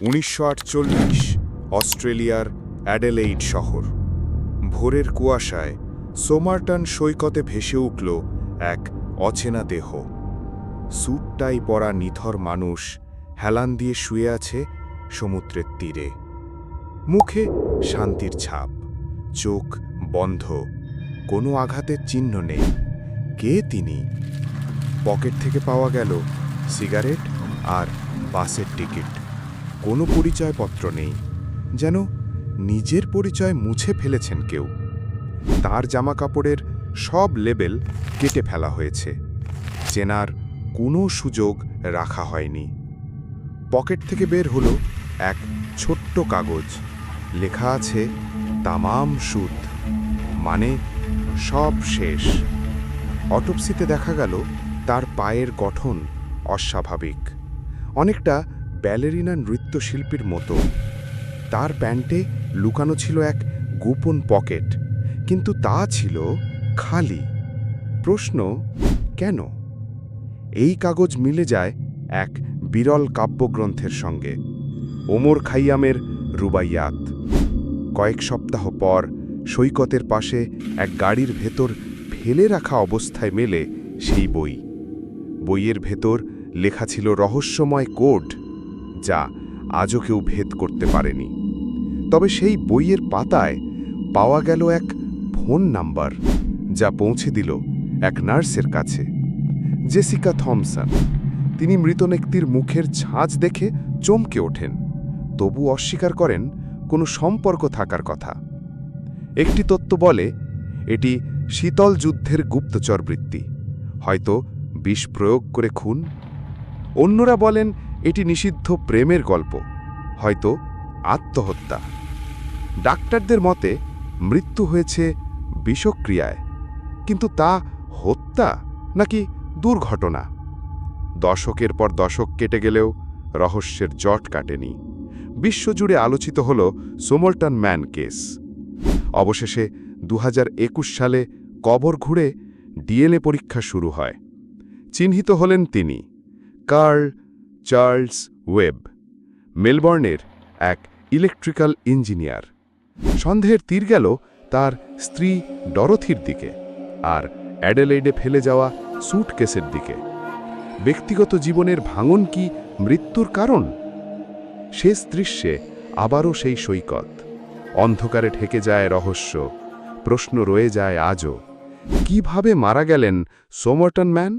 উনিশশো আটচল্লিশ অস্ট্রেলিয়ার অ্যাডেলেইড শহর। ভোরের কুয়াশায় সোমারটন সৈকতে ভেসে উঠল এক অচেনা দেহ। স্যুটটাই পরা নিথর মানুষ হেলান দিয়ে শুয়ে আছে সমুদ্রের তীরে। মুখে শান্তির ছাপ, চোখ বন্ধ, কোনো আঘাতের চিহ্ন নেই। কে তিনি? পকেট থেকে পাওয়া গেল সিগারেট আর বাসের টিকিট। কোনো পরিচয়পত্র নেই। যেন নিজের পরিচয় মুছে ফেলেছেন কেউ। তার জামা কাপড়ের সব লেবেল কেটে ফেলা হয়েছে। চেনার কোনো সুযোগ রাখা হয়নি। পকেট থেকে বের হলো এক ছোট্ট কাগজ। লেখা আছে, তামাম সুদ মানে সব শেষ। অটোপসিতে দেখা গেল তার পায়ের গঠন অস্বাভাবিক। অনেকটা ব্যালেরিনা নৃত্যশিল্পীর মতো। তার প্যান্টে লুকানো ছিল এক গোপন পকেট, কিন্তু তা ছিল খালি। প্রশ্ন, কেন? এই কাগজ মিলে যায় এক বিরল কাব্যগ্রন্থের সঙ্গে, ওমর খাইয়ামের রুবাইয়াত। কয়েক সপ্তাহ পর সৈকতের পাশে এক গাড়ির ভেতর ফেলে রাখা অবস্থায় মেলে সেই বই। বইয়ের ভেতর লেখা ছিল রহস্যময় কোড। যা আজও কেউ ভেদ করতে পারেনি। তবে সেই বইয়ের পাতায় পাওয়া গেল এক ফোন নাম্বার যা পৌঁছে দিল এক নার্সের কাছে, জেসিকা থমসন। তিনি মৃত ব্যক্তির মুখের ছাঁচ দেখে চমকে ওঠেন। তবু অস্বীকার করেন, কোনো সম্পর্ক থাকার কথা। একটি তত্ত্ব বলে, এটি শীতল যুদ্ধের গুপ্তচর বৃত্তি হয়তো বিষ প্রয়োগ করে খুন। অন্যরা বলেন এটি নিষিদ্ধ প্রেমের গল্প, হয়তো আত্মহত্যা। ডাক্তারদের মতে, মৃত্যু হয়েছে বিষক্রিয়ায়, কিন্তু তা হত্যা নাকি দুর্ঘটনা? দশকের পর দশক কেটে গেলেও রহস্যের জট কাটেনি। বিশ্বজুড়ে আলোচিত হল সোমলটন ম্যান কেস। অবশেষে দু হাজার একুশ সালে কবর ঘুরে ডিএনএ পরীক্ষা শুরু হয়। চিহ্নিত হলেন তিনি, কার্ল চার্লস ওয়েব, মেলবর্নের এক ইলেকট্রিক্যাল ইঞ্জিনিয়ার। সন্দেহের তীর গেল তার স্ত্রী ডরথির দিকে আর অ্যাডেলেইডে ফেলে যাওয়া স্যুটকেসের দিকে। ব্যক্তিগত জীবনের ভাঙন কি মৃত্যুর কারণ? শেষ দৃশ্যে আবারও সেই সৈকত। অন্ধকারে ঠেকে যায় রহস্য, প্রশ্ন রয়ে যায় আজও। কীভাবে মারা গেলেন সোমর্টন ম্যান?